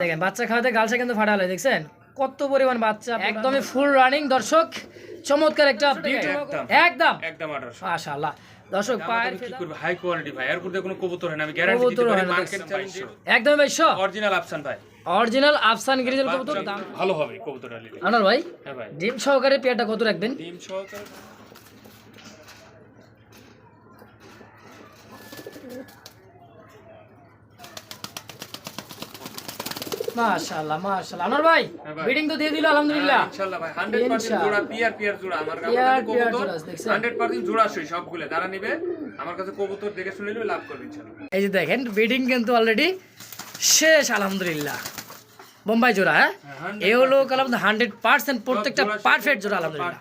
দেখেন বাচ্চা খাওয়াতে গালসা কিন্তু ফাটালে দেখছেন? কত পরিমাণ বাচ্চা একদমই ফুল রানিং দর্শক চমৎকার একটা একদম। একদম। মাশাআল্লাহ। দর্শক পায়ের কি করবে হাই কোয়ালিটি ভাই। এর কোনো কবুতর হয় না আমি গ্যারান্টি দিতে পারি মার্কেট দেখছেন। চ্যালেঞ্জ একদম অরিজিনাল আফসান ভাই। অরিজিনাল আফসান গ্রিজেল কবুতর দাম ভালো হবে কবুতর আলি আনার ভাই হ্যাঁ ভাই। ডিম সহকারে পেয়ারটা কত রাখবেন? ডিম সহকারে মাশাআল্লাহ মাশাআল্লাহ। আনার ভাই হ্যাঁ বিডিং তো দিয়ে দিল আলহামদুলিল্লাহ। হ্যাঁ, ইনশাআল্লাহ ভাই। 100% জোড়া পিয়ার পিয়ার জোড়া আমার কাছে কবুতর। 100% জোড়া সই সবগুলো। যারা নেবে আমার কাছে কবুতর দেখে শুনে নেবে লাভ করবে ইনশাআল্লাহ। এই যে দেখেন বিডিং কিন্তু অলরেডি শেষ আলহামদুলিল্লাহ। বোম্বাই জোড়া হ্যাঁ? হ্যাঁ, হলো কালাম হান্ড্রেড পার্সেন্ট প্রত্যেকটা পারফেক্ট জোড়া আলহামদুলিল্লাহ।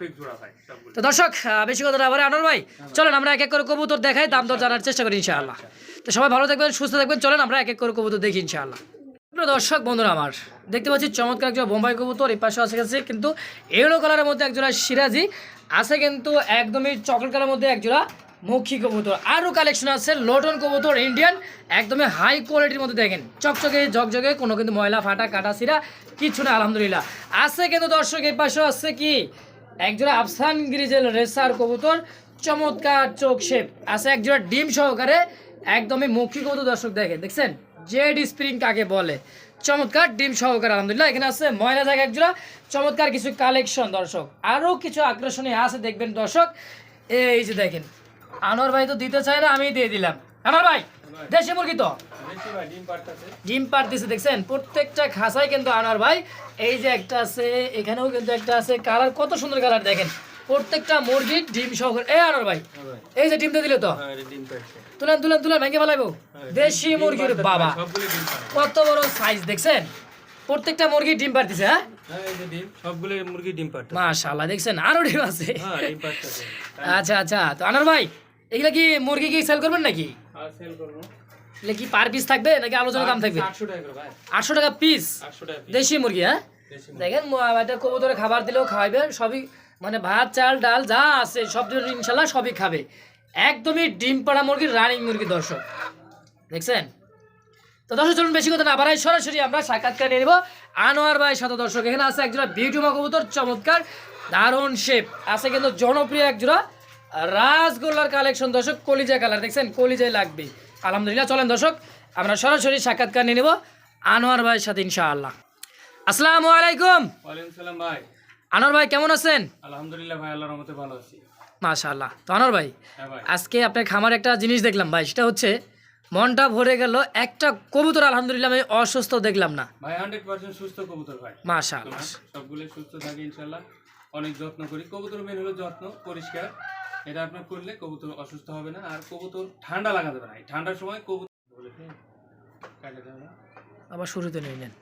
তো দর্শক বেশি কথা না বলে আনোয়ার ভাই। চলেন আমরা এক এক করে কবুতর দেখাই দাম দর জানার চেষ্টা করি ইনশাআল্লাহ। তো সবাই ভালো থাকবেন সুস্থ থাকবেন চলেন আমরা এক এক করে কবুতর দেখি ইনশাআল্লাহ। দর্শক, বন্ধুরা আমার, দেখতে পাচ্ছি চমৎকার একজোড়া বোম্বাই কবুতর, এই পাশে আছে গেছে কিন্তু এলো কালারের মধ্যে একজোড়া সিরাজি, আছে কিন্তু একদমই চকলেট কালারের মধ্যে একজোড়া মক্ষী কবুতর। আরও কালেকশন আছে, লোটন কবুতর ইন্ডিয়ান একদমই হাই কোয়ালিটির মধ্যে দেখেন। চকচকে, ঝকঝকে, কোনো কিন্তু ময়লা, ফাটা, কাটা, সিরা, কিছু না, আলহামদুলিল্লাহ। আছে কিন্তু দর্শক, এই পাশে আছে কি? একজোড়া আফসান গ্রিজেল রেসার কবুতর, চমৎকার চোখ শেপ আছে একজোড়া ডিম সহকারে একদমই মুখী কবুতর, দর্শক দেখেন, দেখছেন? জেড স্প্রিং কাকে বলে? চমৎকার ডিম সহকারে আলহামদুলিল্লাহ। এখানে আছে ময়না জায়গা একজোড়া চমৎকার কিছু কালেকশন দর্শক। আরও কিছু আকর্ষণীয় আছে দেখবেন দর্শক। এই যে দেখেন আনোয়ার ভাই তো দিতে চায় না আমি দিয়ে দিলাম। আনোয়ার ভাই দেশি মুরগি তো? ডিম পারতাছে দেখছেন? প্রত্যেকটা খাসায় কিন্তু আনোয়ার ভাই এই যে একটা আছে এখানেও কিন্তু একটা আছে। কালার কত সুন্দর কালার দেখেন। প্রত্যেকটা মুরগির ডিম সহকারে। এই আনোয়ার ভাই এই যে ডিমটা দিলে তো? হ্যাঁ তুলেন তুলেন তুলেন ভেঙে ফেলাইবো। দেশি মুরগির বাবা। কত বড় সাইজ দেখছেন? প্রত্যেকটা মুরগি ডিম পারতেছে হ্যাঁ? হ্যাঁ এই যে ডিম সবগুলো মুরগি ডিম পারতে মাশাআল্লাহ দেখছেন? আরও ডিম আছে। হ্যাঁ আচ্ছা আচ্ছা তো আনোয়ার ভাই এগুলা কি মুরগি কি সেল করবেন নাকি? সেল করব। এগুলা কি পার পিস থাকবে নাকি আলোচনা দাম থাকবে? আটশো টাকা পিস দেশি মুরগি হ্যাঁ? দেখেন কবুতরে খাবার দিলেও খাওয়াবে সবই মানে ভাত, চাল, ডাল, যা আছে, সব ইনশাল্লাহ সবই খাবে। একদমই ডিম পাড়া মুরগির, রানিং মুরগি দর্শক। দেখছেন? তো দর্শক, চলুন বেশি কথা না বাড়াই, সরাসরি আমরা সাক্ষাৎকার নিয়ে নেব। আনোয়ার ভাই সাথে দর্শক, এখানে আছে একজোড়া বিউটিমা কবুতর চমৎকার, দারুণ শেপ আছে কিন্তু জনপ্রিয় একজোড়া রাসগোল্লার কালেকশন দর্শক, কলিজা কালার দেখছেন? কলিজায় লাগবে। আলহামদুলিল্লাহ, চলেন দর্শক, আমরা সরাসরি সাক্ষাৎকার নিয়ে নেব আনোয়ার ভাইয়ের সাথে ইনশাআল্লাহ। আসসালামু আলাইকুম। ওয়ালাইকুম ভাই। আনোয়ার ভাই কেমন আছেন? আলহামদুলিল্লাহ ভাই আল্লাহর রহমতে ভালো আছি। মাশাআল্লাহ। তো আনোয়ার ভাই হ্যাঁ আজকে আপনার খামার একটা জিনিস দেখলাম ভাই সেটা হচ্ছে মনটা ভরে গেল একটা কবুতর আলহামদুলিল্লাহ আমি অসুস্থ দেখলাম না। ভাই হান্ড্রেড পার্সেন্ট সুস্থ কবুতর ভাই। মাশাআল্লাহ। সবগুলো সুস্থ থাকে ইনশাল্লাহ অনেক যত্ন করি। কবুতর মেন হলো যত্ন পরিষ্কার। এটা আপনার করলে কবুতর অসুস্থ হবে না। আর কবুতর ঠান্ডা লাগা যাবে না। এই ঠান্ডার সময় কবুতর দেবে আবার শুরুতে নিয়ে নেন।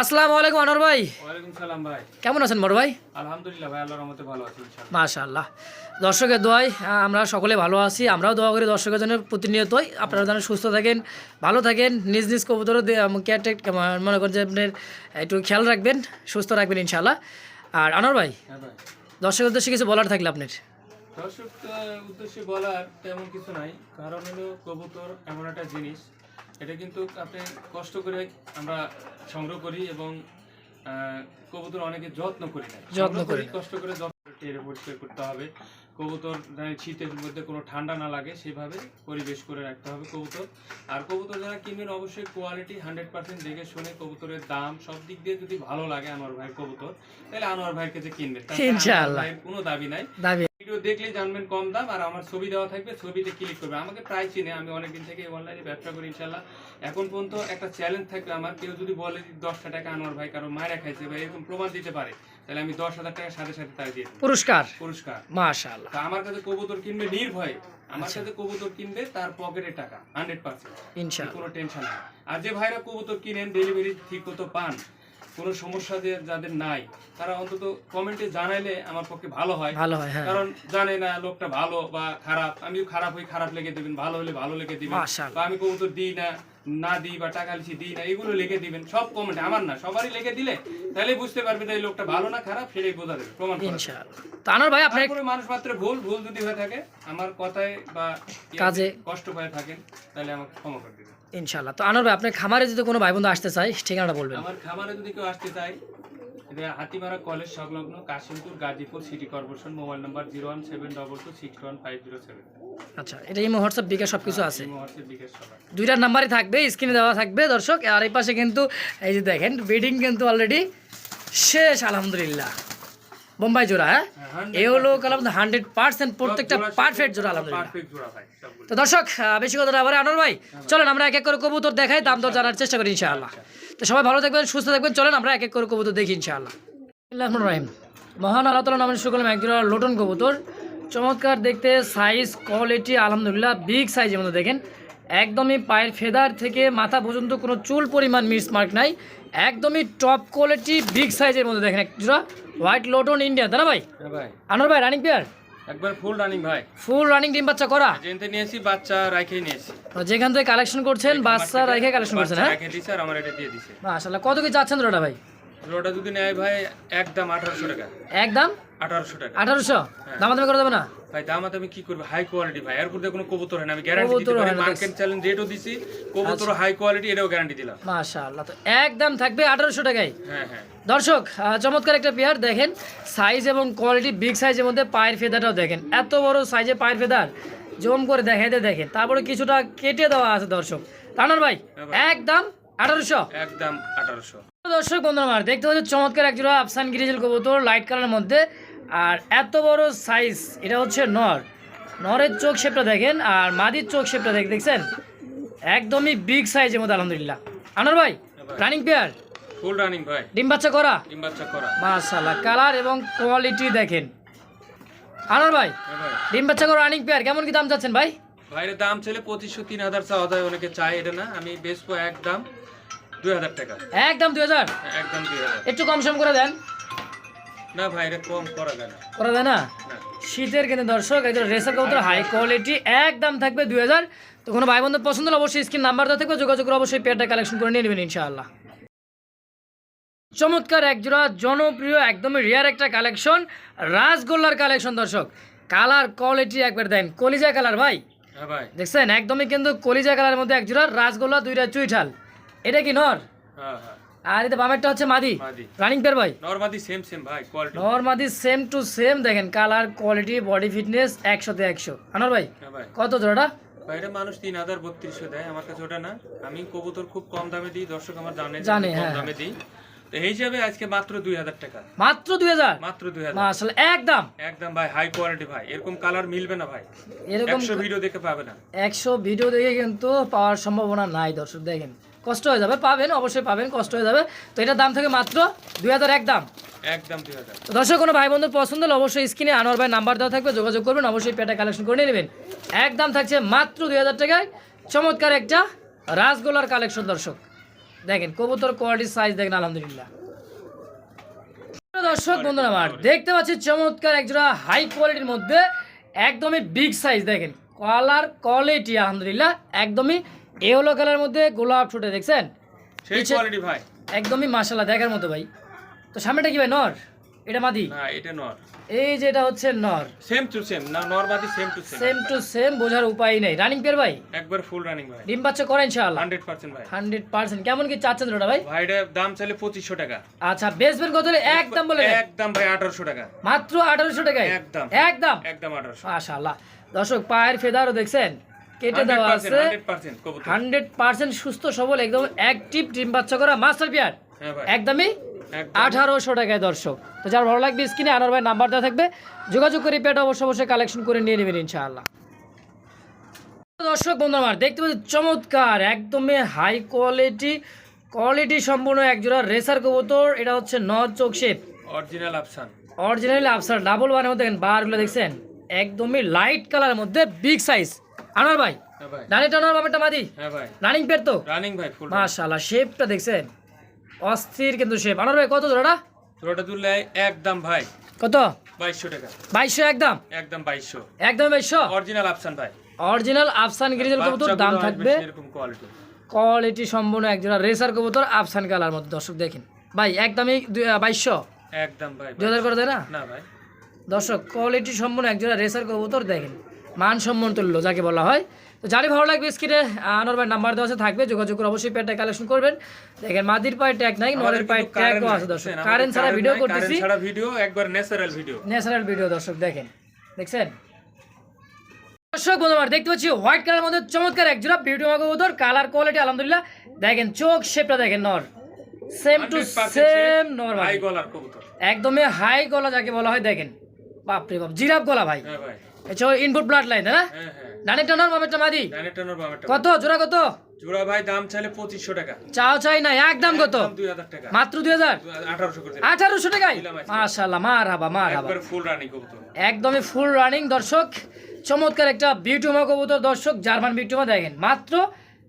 আসসালামু আলাইকুম আনোয়ার ভাই। ওয়ালাইকুম সালাম ভাই। কেমন আছেন বড় ভাই? আলহামদুলিল্লাহ ভাই আল্লাহর রহমতে ভালো আছি মাশাআল্লাহ। দর্শকের দোয়াই আমরা সকলে ভালো আছি। আমরাও দোয়া করি দর্শকের জন্য প্রতিনিয়তই। আপনারা যেন সুস্থ থাকেন ভালো থাকেন নিজ নিজ কবুতরও কেয়ারটেক মনে করেন যে আপনার একটু খেয়াল রাখবেন সুস্থ রাখবেন ইনশাআল্লাহ। আর আনোয়ার ভাই হ্যাঁ ভাই। দর্শকের উদ্দেশ্যে কিছু বলার থাকলে আপনার। দর্শক উদ্দেশ্যে বলার তেমন কিছু নাই। কারণ হলো কবুতর এমন একটা জিনিস এটা কিন্তু আপনি কষ্ট করে আমরা সংগ্রহ করি এবং কবুতর অনেকে যত্ন করি না যত্ন করি কষ্ট করে টেরে পরিষ্কার করতে হবে। কবুতর যেন শীতের মধ্যে কোনো ঠান্ডা না লাগে সেভাবে পরিবেশ করে রাখতে হবে কবুতর। আর কবুতর যারা কিনবেন অবশ্যই কোয়ালিটি হান্ড্রেড পার্সেন্ট দেখে শুনে কবুতরের দাম সব দিক দিয়ে যদি ভালো লাগে আনোয়ার ভাইয়ের কবুতর তাহলে আনোয়ার ভাইয়ের কাছে কিনবেন কোনো দাবি নাই। ভিডিও জানবেন কম দাম আর আমার ছবি দেওয়া থাকবে ছবিতে ক্লিক করবে। আমাকে প্রায় চিনে আমি অনেকদিন থেকে অনলাইনে ব্যবসা করি ইনশাল্লাহ এখন পর্যন্ত একটা চ্যালেঞ্জ থাকবে আমার কেউ যদি বলে যে দশটা টাকা আনোয়ার ভাই কারও মায়েরা খাইছে বা এরকম প্রমাণ দিতে পারে তাহলে আমি দশ হাজার টাকার সাথে সাথে তাই দিয়ে পুরস্কার? পুরস্কার। মাশাআল্লাহ। তা আমার কাছে কবুতর কিনবে নির্ভয় আমার সাথে কবুতর কিনবে তার পকেটে টাকা হান্ড্রেড পার্সেন্ট কোনো টেনশন নেই। আর যে ভাইরা কবুতর কিনেন ডেলিভারি ঠিক মতো পান কোনো সমস্যা যে যাদের নাই তারা অন্তত কমেন্টে জানাইলে আমার পক্ষে ভালো হয়। ভালো হয় হ্যাঁ। কারণ জানে না লোকটা ভালো বা খারাপ। আমিও খারাপ হই খারাপ লেগে দিবেন ভালো হলে ভালো লেগে দিবেন। বা আমি কবুতর দিই না না দিই বা টাকা লিখি দিই না এগুলো লিখে দিবেন। সব কমেন্ট আমার না সবারই লিখে দিলে তাহলে বুঝতে পারবে যে এই লোকটা ভালো না খারাপ সেটাই বোঝা যাবে প্রমাণ ইনশাআল্লাহ। ভাই তারপরে মানুষ মাত্র ভুল ভুল যদি হয়ে থাকে আমার কথায় বা কাজে- কষ্ট হয়ে থাকেন তাহলে আমাকে ক্ষমা করে দিবেন। ইনশাল্লাহ তো আনোয়ার ভাই আপনার খামারে যদি কোনো ভাই বন্ধু আসতে চায় ঠিকানাটা বলবেন। আমার খামারে যদি কেউ আসতে চায় এটা হাতিমারা কলেজ সংলগ্ন Kashimpur Gazipur city corporation mobile number zero one seven double two six one five zero seven. আচ্ছা এটা ইমো হোয়াটসঅ্যাপ বিকাশ সব কিছু আছে। দুইটার নাম্বারই থাকবে স্ক্রিনে দেওয়া থাকবে দর্শক। আর এই পাশে কিন্তু এই যে দেখেন বিডিং কিন্তু অলরেডি শেষ আলহামদুলিল্লাহ। বোম্বাই জোড়া হ্যাঁ? এই হলো কালাম হান্ড্রেড পার্সেন্ট প্রত্যেকটা পারফেক্ট জোড়া আলহামদুলিল্লাহ। তো দর্শক বেশি কথা না বলে আনোয়ার ভাই চলেন আমরা এক এক করে কবুতর দেখাই দাম দর জানার চেষ্টা করি ইনশাআল্লাহ। তো সবাই ভালো থাকবেন সুস্থ থাকবেন চলেন আমরা এক এক করে কবুতর দেখি ইনশাআল্লাহ। রহমান রহিম। মহান আল্লাহ তালা নামের শুকলাম একজোড়া লোটন কবুতর। চমৎকার দেখতে সাইজ কোয়ালিটি আলহামদুলিল্লাহ বিগ সাইজের মধ্যে দেখেন। একদমই পায়ের ফেদার থেকে মাথা পর্যন্ত কোনো চুল পরিমাণ মিস মার্ক নাই। একদমই টপ কোয়ালিটি বিগ সাইজের মধ্যে দেখেন একটা হোয়াইট লোটন ইন্ডিয়া না ভাই? আনোর ভাই। আনোয়ার ভাই রানিং পেয়ার একবার ফুল রানিং ভাই। ফুল রানিং ডিম বাচ্চা করা? জেনতে নিয়েছি বাচ্চা রাইখে নিয়েছি। যেখান থেকে কালেকশন করছেন বাচ্চা রাইখে কালেকশন করছেন হ্যাঁ? রেখে দিছে আর আমার এটা দিয়ে দিছে মাশাআল্লাহ কত কি চাচ্ছেন ওটা ভাই? ওটা যদি নেয় ভাই একদম আঠারোশো টাকা। একদম? আঠারোশো টাকা। আঠারোশো? দামাদামি করে দেবে না? ভাই দাম কি করব? হাই কোয়ালিটি ভাই এর উপরে কোনো কবুতর হয় না। আমি গ্যারান্টি দিতে পারি মার্কেট চ্যালেঞ্জ রেটও দিছি কবুতর হাই কোয়ালিটি এটাও গ্যারান্টি দিলাম। মাশাআল্লাহ তো একদম থাকবে আঠারোশো টাকায়। হ্যাঁ হ্যাঁ। দর্শক চমৎকার একটা পেয়ার দেখেন সাইজ এবং কোয়ালিটি বিগ সাইজের মধ্যে পায়ের ফেদারটাও দেখেন। এত বড় সাইজে পায়ের ফেদার জম করে দেখাইতে দেখেন। তারপরে কিছুটা কেটে দেওয়া আছে দর্শক। তানার ভাই একদম আঠারোশো? একদম আঠারোশো। দর্শক বন্ধুরা দেখতে পাচ্ছি চমৎকার এক জোড়া আফসান গিরিজেল কবুতর লাইট কালারের মধ্যে আর এত বড় সাইজ এটা হচ্ছে নর। নরের চোখ শেপটা দেখেন আর মাদির চোখ শেপটা দেখ দেখছেন? একদমই বিগ সাইজের মধ্যে আলহামদুলিল্লাহ। আনার ভাই রানিং পেয়ার ফুল রানিং ভাই। ডিম বাচ্চা করা? ডিম বাচ্চা করা। মাশাল্লাহ কালার এবং কোয়ালিটি দেখেন। আনার ভাই হ্যাঁ ডিম বাচ্চা করা রানিং পেয়ার কেমন কি দাম চাচ্ছেন ভাই? ভাইয়ের দাম ছেলে পঁচিশশো তিন হাজার চাওয়া যায় অনেকে চায় এটা না। আমি বেচবো একদম দুই হাজার টাকা। একদম দুই হাজার? একদম দুই হাজার। একটু কম সম করে দেন। না ভাই এটা কম করা যায় না। করা যায় না? শীতের কিন্তু দর্শক একজন রেসার কবুতর হাই কোয়ালিটি একদম থাকবে দুই হাজার। তো কোনো ভাই বন্ধু পছন্দ হলে অবশ্যই স্ক্রিন নাম্বার দেওয়া থাকবে যোগাযোগ করে অবশ্যই পেয়ারটা কালেকশন করে নিয়ে নেবেন ইনশাআল্লাহ। চমৎকার একজোড়া জনপ্রিয় একদমই রেয়ার একটা কালেকশন রাসগোল্লার কালেকশন দর্শক। কালার কোয়ালিটি একবার দেন। কলিজা কালার ভাই। হ্যাঁ ভাই। দেখছেন? একদমই কিন্তু কলিজা কালারের মধ্যে একজোড়া রাসগোল্লা দুইটা চুইঠাল। এটা কি নর? হ্যাঁ হ্যাঁ। আর এটা বামেরটা হচ্ছে মাদি। রানিং পেয়ার ভাই? নর্মাদি সেম সেম ভাই কোয়ালিটি নর্মাদি সেম টু সেম দেখেন কালার কোয়ালিটি বডি ফিটনেস একশোতে একশো। আনার ভাই ভাই। কত জোড়াটা? বাইরে মানুষ তিন হাজার বত্রিশশো দেয় আমার কাছে ওটা না। আমি কবুতর খুব কম দামে দিই দর্শক আমার জানে জানে, কম হ্যাঁ, দামে দিই। এই হিসাবে আজকে মাত্র দুই হাজার টাকা। মাত্র দুই হাজার? মাত্র দুই হাজার। মাসাল একদম। একদম ভাই হাই কোয়ালিটি ভাই। এরকম কালার মিলবে না ভাই। এরকম একশো ভিডিও দেখে পাবে না। একশো ভিডিও দেখে কিন্তু পাওয়ার সম্ভাবনা নাই দর্শক দেখেন। কষ্ট হয়ে যাবে পাবেন অবশ্যই পাবেন কষ্ট হয়ে যাবে। তো এটার দাম থাকে মাত্র দুই হাজার এক দাম। একদম তো দর্শক কোনো ভাই বন্ধুর পছন্দ হলে অবশ্যই স্ক্রিনে আনোয়ার ভাই নাম্বার দেওয়া থাকবে যোগাযোগ করবেন অবশ্যই পেটা কালেকশন করে নেবেন। একদম থাকছে মাত্র দুই হাজার টাকায়। চমৎকার একটা রাসগোলার কালেকশন দর্শক। দেখেন কবুতর কোয়ালিটি সাইজ দেখেন আলহামদুলিল্লাহ। দর্শক বন্ধুরা আমার দেখতে পাচ্ছি চমৎকার একজোড়া হাই কোয়ালিটির মধ্যে একদমই বিগ সাইজ দেখেন। কালার কোয়ালিটি আলহামদুলিল্লাহ একদমই এওলো কালার মধ্যে গোলাপ ফুটে দেখছেন? সেই কোয়ালিটি ভাই। একদমই মাসাল্লাহ দেখার মতো ভাই। তো সামনেটা কি ভাই নর? এটা মাদি? না এটা নর। এই যে এটা হচ্ছে নর। সেম টু সেম না নর্মাদি same to same same to same বোঝার উপায় নেই। রানিং পেয়ার ভাই? একবার ফুল রানিং ভাই। ডিম বাচ্চা করেন ইনশাআল্লাহ। হান্ড্রেড পার্সেন্ট ভাই। Hundred percent. কেমন কি চাচ্ছেন ওটা ভাই? ভাইটা দাম চাইলে পঁচিশশো টাকা। আচ্ছা বেসবেন কত হলে? একদম বলে একদম ভাই আঠারোশো টাকা। মাত্র আঠারোশো টাকায়? একদম। একদম? একদম আঠারোশো। মাশাআল্লাহ। দর্শক পায়ের ফেদারও দেখছেন? কেটে দেওয়া আছে। হান্ড্রেড পার্সেন্ট কবুতর। হান্ড্রেড পার্সেন্ট সুস্থ সবল একদম অ্যাক্টিভ ডিম বাচ্চা করা মাস্টার পেয়ার। হ্যাঁ একদমই একদম আঠারোশো টাকায় দর্শক। তো যার ভালো লাগবে স্ক্রিনে আনার ভাই নাম্বার দেওয়া থাকবে। যোগাযোগ করে পেটা অবশ্যই অবশ্যই কালেকশন করে নিয়ে নেবেন ইনশাআল্লাহ। দর্শক বন্ধু আমার দেখতে পাচ্ছি চমৎকার একদমই হাই কোয়ালিটি কোয়ালিটি সম্পূর্ণ একজোড়া রেসার কবুতর। এটা হচ্ছে নর চোখ শেপ। অরিজিনাল আফসান অরিজিনালি আফসার ডাবল মধ্যে দেখেন বারগুলো দেখছেন? একদমই লাইট কালারের মধ্যে বিগ সাইজ আনার ভাই হ্যাঁ ভাই। রানিটা আনার বাবাটা মাদি। হ্যাঁ ভাই। রানিং পেট তো? রানিং ভাই ফুল মাশাআল্লাহ শেপটা দেখছেন। অস্থির কিন্তু শেপ আনার ভাই কত জোড়াটা? পুরোটা তুললে একদম ভাই। কত? বাইশশো টাকা। বাইশশো একদম? একদম বাইশশো। একদম বাইশশো? অরিজিনাল আফসান ভাই। অরিজিনাল আফসান গ্রিজেল কবুতর দাম থাকবে সেরকম কোয়ালিটি কোয়ালিটি সম্পূর্ণ একজোড়া রেসার কবুতর আফসান কালার মধ্যে দর্শক দেখেন। ভাই একদমই বাইশশো? একদম ভাই দুই হাজার করে দেয় না? না ভাই। দর্শক কোয়ালিটি সম্পূর্ণ একজোড়া রেসার কবুতর দেখেন। মান সম্মান তুল্য যাকে বলা হয়। তো যারই ভালো লাগবে স্ক্রিনে আনোর ভাই নাম্বার দেওয়া আছে থাকবে। যোগাযোগ করে অবশ্যই পেয়ারটা কালেকশন করবেন। দেখেন মাদির পায়ে ট্যাগ নাই নরের পায়ে ট্যাগও আছে দর্শক। কারেন্ট ছাড়া ভিডিও করতেছি। ছাড়া ভিডিও একবার ন্যাচারাল ভিডিও ন্যাচারাল ভিডিও দর্শক দেখেন। দেখছেন? দর্শক বন্ধু আমার দেখতে পাচ্ছি হোয়াইট কালার মধ্যে চমৎকার এক জোড়া বিউটি মাগবুদর কালার কোয়ালিটি আলহামদুলিল্লাহ। দেখেন চোখ শেপটা দেখেন নর। সেম টু সেম নর ভাই। হাই গলার কবুতর। একদমই হাই গলা যাকে বলা হয় দেখেন। বাপরে বাপ জিরাফ গলা ভাই। ইনপুট ব্লাড লাইন হ্যাঁ? ডানেরটা বামেরটা মাদি? ডানেটানোর বামেটা কত? জোড়া কত? জোড়া ভাই দাম চাইলে পঁচিশশো টাকা। চাও চাই না একদম কত? দুই হাজার টাকা। মাত্র দুই হাজার? করে দিলাম। আঠারোশো টাকায়? দিলাম আজকে। মাশাল্লাহ মার হাবা মার হাবা একবার ফুল রানি কবুতর। একদমই ফুল রানিং দর্শক। চমৎকার একটা বিউটিমা কবুতর দর্শক। জার্মান বিউটিমা দেখেন মাত্র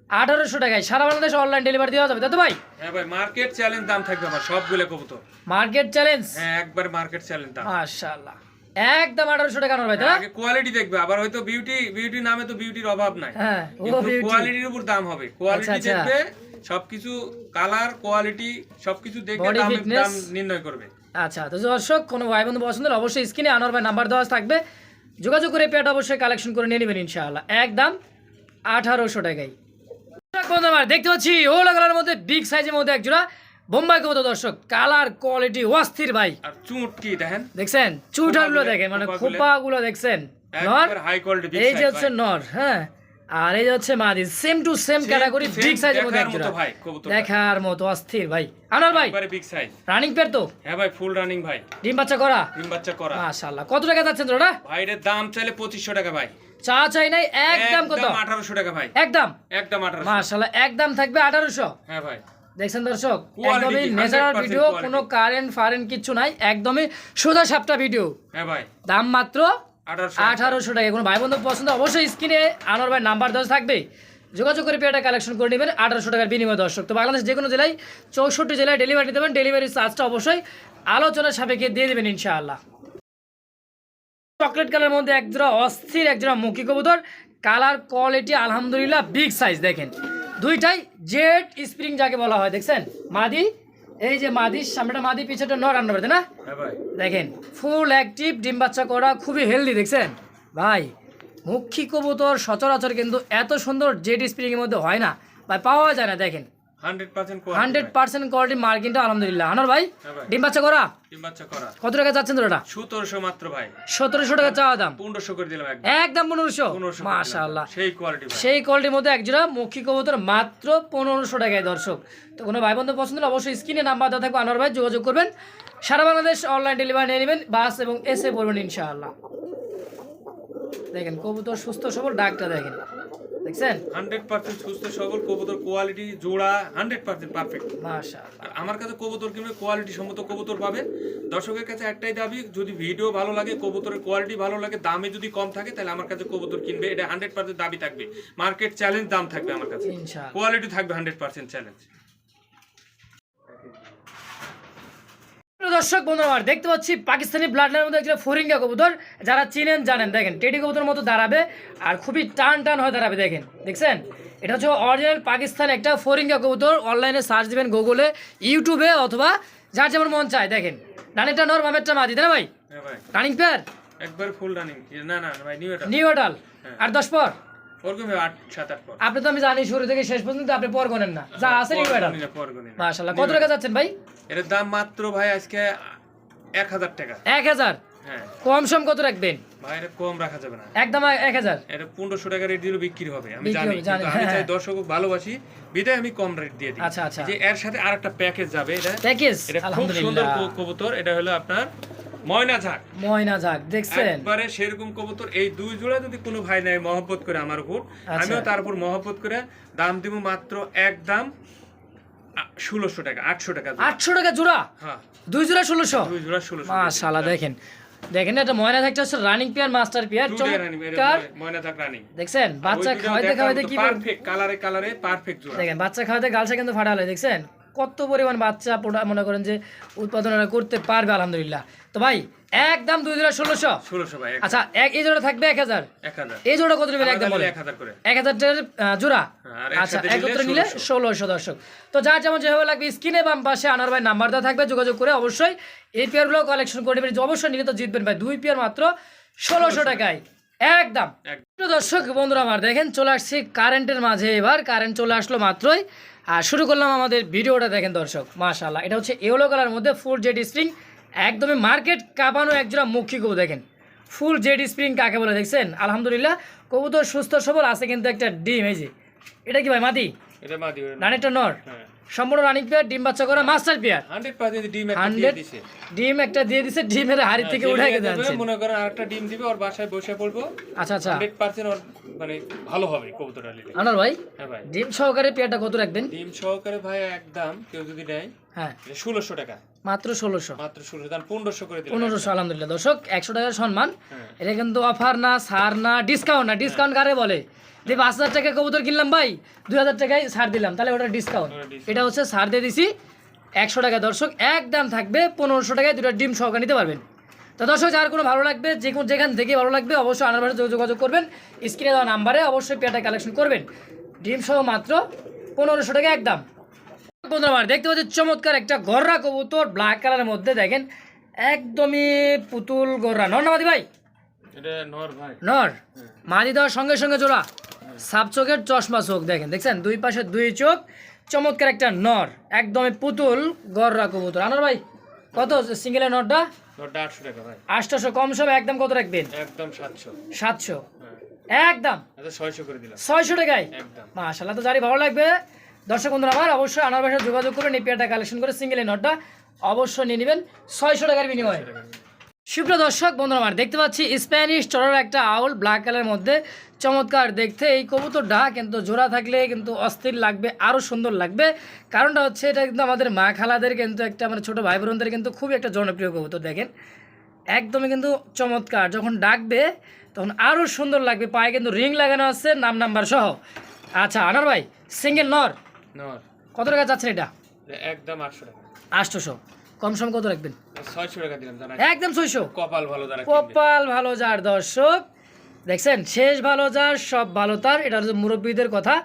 আঠারোশো টাকায়। সারা বাংলাদেশ অনলাইন ডেলিভারি দেওয়া যাবে তাই ভাই? হ্যাঁ ভাই মার্কেট চ্যালেঞ্জ দাম থাকবে আমার সবগুলো কবুতর। মার্কেট চ্যালেঞ্জ হ্যাঁ একবার মার্কেট চ্যালেঞ্জ দাম। একদম আঠারোশো টাকা নর ভাই তাই আগে কোয়ালিটি দেখবে আবার হয়তো বিউটি বিউটি নামে তো বিউটির অভাব নাই। হ্যাঁ কোয়ালিটির উপর দাম হবে। কোয়ালিটি আচ্ছা, আচ্ছা। দেখবে সবকিছু কালার কোয়ালিটি সবকিছু দেখে দাম নির্ণয় করবে। আচ্ছা তো দর্শক কোনো ভাই বন্ধু পছন্দ হলে অবশ্যই স্ক্রিনে আনোয়ার ভাই নাম্বার দেওয়া থাকবে। যোগাযোগ করে পেট অবশ্যই কালেকশন করে নিয়ে নেবেন ইনশাআল্লাহ। একদম আঠারোশো টাকায়। দর্শক বন্ধু আমার দেখতে পাচ্ছি ওলা কালার মধ্যে বিগ সাইজের মধ্যে একজোড়া বোম্বাই কবুতর দর্শক কালার কোয়ালিটি অস্থির ভাই। আর চুট কি দেখেন। দেখছেন? খোপাগুলো- দেখেন মানে খোপাগুলো। দেখছেন? নর? এই যে হচ্ছে নর হ্যাঁ? আর এই হচ্ছে মাদি same to same category big সাইজের মধ্যে একজোড়া। মতো ভাই, দেখার মতো অস্থির ভাই। আনোয়ার ভাই একবারে বিগ সাইজ রানিং পেয়ার তো? হ্যাঁ ভাই ফুল রানিং ভাই। ডিম বাচ্চা করা? ডিম বাচ্চা করা। মাশাআল্লাহ। কত টাকা যাচ্ছেন তোরা ভাইরের দাম চাইলে পঁচিশশো টাকা ভাই। চা চাই নাই একদম কত? আঠারোশো টাকা ভাই। একদম? একদম আঠারোশো। মাশাআল্লাহ একদম থাকবে আঠারোশো? হ্যাঁ ভাই। দেখছেন দর্শক? একদমই? ন্যাচারাল ভিডিও কোনো কারেন্ট ফারেন্ট কিছু নাই একদমই সোজা সাপটা ভিডিও হ্যাঁ ভাই। দাম মাত্র আঠারোশো। টাকা। কোনো ভাই বন্ধু পছন্দ অবশ্যই স্ক্রিনে আনোয়ার ভাই নাম্বার দেওয়া থাকবে। যোগাযোগ করে পেয়ারটা কালেকশন করে নেবেন আঠারোশো টাকার বিনিময় দর্শক। তো বাংলাদেশ যে কোনো জেলায় চৌষট্টি জেলায় ডেলিভারি দেবেন ডেলিভারি চার্জটা অবশ্যই আলোচনার সাপেক্ষে দিয়ে দেবেন ইনশাআল্লাহ। চকলেট কালার মধ্যে একজোড়া অস্থির একজোড়া মুখী কবুতর। কালার কোয়ালিটি আলহামদুলিল্লাহ বিগ সাইজ দেখেন। দুইটাই জেড স্প্রিং যাকে বলা হয় দেখছেন? মাদি এই যে মাদির সামনেটা মাদি পিছনটা ন রান্না করতে না? হ্যাঁ দেখেন ফুল অ্যাক্টিভ ডিম বাচ্চা করা খুবই হেলদি দেখছেন? ভাই মুখী কবুতর সচরাচর কিন্তু এত সুন্দর জেড স্প্রিংয়ের এর মধ্যে হয় না। ভাই পাওয়া যায় না দেখেন। হান্ড্রেড পার্সেন্ট কোয়ালিটি মার্কিনটা আলহামদুলিল্লাহ। আনোর ভাই হ্যাঁ ডিম বাচ্চা করা? ডিম বাচ্চা করা। কত টাকা যাচ্ছেন তোরা সতেরোশো মাত্র ভাই। সতেরোশো টাকা চাওয়া দাম। পনেরোশো করে দিলাম একদম। একদম পনেরোশো? পনেরোশো মাশাআল্লাহ। সেই কোয়ালিটি সেই কোয়ালিটির মধ্যে একজোড়া কবুতর মাত্র পনেরোশো টাকায় দর্শক। তো কোনো ভাই বন্ধু পছন্দ হলে অবশ্যই স্ক্রিনে নাম্বার দেওয়া থাকবে আনোয়ার ভাই যোগাযোগ করবেন। সারা বাংলাদেশ অনলাইন ডেলিভারি নিয়ে নেবেন বাস এবং এসে পড়বেন ইনশাআল্লাহ। দেখেন কবুতর সুস্থ সবল ডাকটা দেখেন। দেখছেন? হান্ড্রেড পার্সেন্ট সুস্থ সবল কবুতর কোয়ালিটি জোড়া হান্ড্রেড পার্সেন্ট পারফেক্ট। মাশাআল্লাহ। আমার কাছে কবুতর কিনবে কোয়ালিটি সম্মত কবুতর পাবে। দর্শকের কাছে একটাই দাবি যদি ভিডিও ভালো লাগে কবুতরের কোয়ালিটি ভালো লাগে দামে যদি কম থাকে তাহলে আমার কাছে কবুতর কিনবে। এটা হান্ড্রেড পার্সেন্ট দাবি থাকবে। মার্কেট চ্যালেঞ্জ দাম থাকবে আমার কাছে। ইনশাআল্লাহ। কোয়ালিটি থাকবে হান্ড্রেড পার্সেন্ট চ্যালেঞ্জ। দর্শক বন্ধু আমার দেখতে পাচ্ছি পাকিস্তানি ব্লাড লাইনের মধ্যে একটা ফরিঙ্গা কবুতর। যারা চিনেন জানেন। দেখেন টেডি কবুতর মতো দাঁড়াবে আর খুবই টান টান হয়ে দাঁড়াবে দেখেন। দেখছেন? এটা হচ্ছে অরিজিনাল পাকিস্তান একটা ফরিঙ্গা কবুতর। অনলাইনে সার্চ দিবেন গুগলে ইউটিউবে অথবা যার যেমন মন চায় দেখেন। ডানেরটা নর বামেরটা মাদি তাই না ভাই? হ্যাঁ রানিং পেয়ার একবার ফুল রানিং না না ভাই নিউ এটা। নিউ অডাল হ্যাঁ। আর দশ পর? ওরকম আট সাত আট পর। আপনি তো আমি জানি শুরু থেকে শেষ পর্যন্ত আপনি পর গোনেন না। যা আছে নিউ কত টাকা যাচ্ছেন ভাই? এর দাম মাত্র ভাই আজকে এক হাজার টাকা। এক হাজার? হ্যাঁ। কম সম কত রাখবেন? ভাই এটা কম রাখা যাবে না। একদম এক হাজার? এটা পনেরোশো টাকা রেট দিলেও বিক্রি হবে আমি জানি। আমি হ্যাঁ, চাই হ্যাঁ। দর্শক ভালোবাসি বিদায় আমি কম রেট দিয়ে দিই। আচ্ছা, আচ্ছা। যে এর সাথে আরেকটা প্যাকেজ যাবে এটা প্যাকেজ এটা খুব সুন্দর কবুতর। এটা হলো আপনার ময়না ঝাক। ময়না দেখছেন? একবারে সেরকম কবুতর এই দুই জোড়া যদি কোনো ভাই নেয় মহব্বত করে আমার উপর। আচ্ছা। আমিও তার উপর মহব্বত করে দাম দিব মাত্র এক দাম ষোলোশো টাকা আটশো টাকা। আটশো টাকা জোড়া? হ্যাঁ। দুই জোড়া ষোলোশো? দুই জোড়া ষোলোশো। দেখেন। দেখেন এটা ময়না থাকতে হচ্ছে রানিং পেয়ার মাস্টার পেয়ার চমৎকার। ময়না থাক রানিং দেখছেন? বাচ্চা খাওয়াইতে খাওয়াইতে কি পারফেক্ট কালারে কালারে পারফেক্ট জোড়া। দেখেন বাচ্চা খাওয়াতে গালসা কিন্তু ফাটা হলে দেখছেন? কত পরিমাণ বাচ্চা মনে করেন যে উৎপাদন করতে পারবে আলহামদুলিল্লাহ। তো ভাই একদম দুই জোড়া ষোলোশো। ষোলোশো ভাই আচ্ছা এক এই জোড়া থাকবে এক হাজার? এই জোড়া কত নেবেন? একদম এক হাজার করে। এক হাজার টাকার জোড়া? হ্যাঁ, আচ্ছা একত্রে নিলে ষোলোশো। দর্শক। তো যার যেমন যেভাবে লাগবে স্ক্রিনে বাম পাশে আনার ভাই নাম্বার দেওয়া থাকবে যোগাযোগ করে অবশ্যই এই পেয়ারগুলো কালেকশন করে নেবেন। অবশ্যই নিলে তো জিতবেন ভাই। দুই পেয়ার মাত্র ষোলোশো। টাকায়। একদম। দর্শক বন্ধুরা আমার দেখেন চলে আসছি কারেন্টের মাঝে এবার। কারেন্ট চলে আসলো মাত্রই। আর শুরু করলাম আমাদের ভিডিওটা দেখেন দর্শক মাশাল্লাহ এটা হচ্ছে ইয়েলো কালার মধ্যে ফুল জেড স্প্রিং একদমই মার্কেট কাঁপানো একজোড়া মুখী কবু দেখেন। ফুল জেড স্প্রিং কাকে বলে দেখছেন? আলহামদুলিল্লাহ কবুতর সুস্থ সবল আছে কিন্তু একটা ডিম এই যে। এটা কি ভাই মাদি এটা মাদি নর? হ্যাঁ। সম্পূর্ণ রানিং পেয়ার ডিম বাচ্চা করা মাস্টার পেয়ার ডিম একটা দিয়ে দিছে। ডিম একটা দিয়ে দিছে ডিমের হাড়ি থেকে উঠে যাচ্ছে মনে করেন আরেকটা ডিম দিবে ওর বাসায় বসে পড়ব। আচ্ছা আচ্ছা। ওর মানে ভালো হবে কবুতর আলিলে আনার ভাই হ্যাঁ ভাই। ডিম সহকারে পেয়ারটা কত রাখবেন? ডিম সহকারে ভাই একদম কেউ যদি নেয় হ্যাঁ। ষোলোশো টাকা। মাত্র ষোলোশো। মাত্র ষোলোশো দাম পনেরোশো করে পনেরোশো আলহামদুলিল্লাহ। দর্শক একশো টাকার সম্মান। হ্যাঁ। এটা কিন্তু অফার না ছাড় না ডিসকাউন্ট না। ডিসকাউন্ট কারে বলে? যে পাঁচ হাজার টাকা কবুতর কিনলাম ভাই দুই হাজার টাকায় ছাড় দিলাম। তাহলে ওটা ডিসকাউন্ট এটা হচ্ছে ছাড় দিয়ে দিছি একশো টাকা। দর্শক একদম থাকবে পনেরোশো টাকায় দুটো ডিম সহকারে নিতে পারবেন। তো দর্শক যার কোনো ভালো লাগবে যে কোনো যেখান থেকে ভালো লাগবে অবশ্যই আনার ভাষা যোগাযোগ করবেন। স্ক্রিনে দেওয়া নাম্বারে অবশ্যই পেয়ারটা কালেকশন করবেন। ডিম সহ মাত্র পনেরোশো টাকা একদম বন্ধুরা দেখতে পাচ্ছি চমৎকার একটা গররা কবুতর ব্ল্যাক কালারের মধ্যে দেখেন একদমই পুতুল গররা। নর নামাদি ভাই। নর? মাদি দেওয়ার সঙ্গে সঙ্গে জোড়া। সাপ চোখের চশমা চোখ দেখেন দেখছেন? দুই পাশে দুই চোখ চমৎকার একটা নর একদমই পুতুল গররা কবুতর। আনার ভাই কত সিঙ্গেলের নরটা? নরটা আটশো টাকা আটশোশো কম সব একদম কত রাখবেন? একদম সাতশো। সাতশো। হ্যাঁ। একদম? আচ্ছা ছয়শো করে দিলাম। ছয়শো টাকায়? মাশাল্লাহ তো জানি ভালো লাগবে দর্শক বন্ধুরা আমার অবশ্যই আনার বাসায় যোগাযোগ করবেন এই পেয়ারটা কালেকশন করে সিঙ্গেল এই নটটা অবশ্যই নিয়ে নেবেন ছয়শো টাকার বিনিময়ে। সুপ্রিয় দর্শক বন্ধুরা আমার দেখতে পাচ্ছি স্প্যানিশ চড়ার একটা আউল ব্ল্যাক কালারের মধ্যে। চমৎকার দেখতে এই কবুতরটা কিন্তু জোড়া থাকলে কিন্তু অস্থির লাগবে আরও সুন্দর লাগবে। কারণটা হচ্ছে এটা কিন্তু আমাদের মা খালাদের কিন্তু একটা মানে ছোটো ভাই বোনদের কিন্তু খুবই একটা জনপ্রিয় কবুতর দেখেন। একদমই কিন্তু চমৎকার যখন ডাকবে তখন আরও সুন্দর লাগবে পায়ে কিন্তু রিং লাগানো আছে নাম নাম্বার সহ। আচ্ছা আনার ভাই সিঙ্গেল নর? নর। কত টাকা যাচ্ছেন এটা এটা? একদম আটশো টাকা। আটশোশো। কম সম কত রাখবেন? একদম ছয়শো। কপাল ভালো কপাল ভালো যার দর্শক। দেখছেন শেষ ভালো যার সব ভালো তার। এটা হচ্ছে মুরব্বীদের কথা।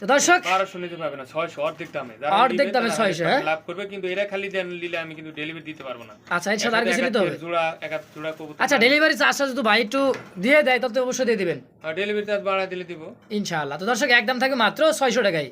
তো দর্শক নিতে পারবে না ছয়শো অর্ধেক দামে। অর্ধেক দামে 600, হ্যাঁ? লাভ করবে কিন্তু এরা খালি দেন নিলে আমি কিন্তু ডেলিভারি দিতে পারব না। আচ্ছা এর সাথে আর কিছু দিতে হবে? জোড়া এক জোড়া কবুতর আচ্ছা ডেলিভারি চার্জটা যদি ভাই একটু দিয়ে দেয় তবে অবশ্যই দিয়ে দিবেন। ডেলিভারি চার্জ বাড়া দিলে দিব। ইনশাআল্লাহ। তো দর্শক একদম থাকে মাত্র ছয়শো টাকায়।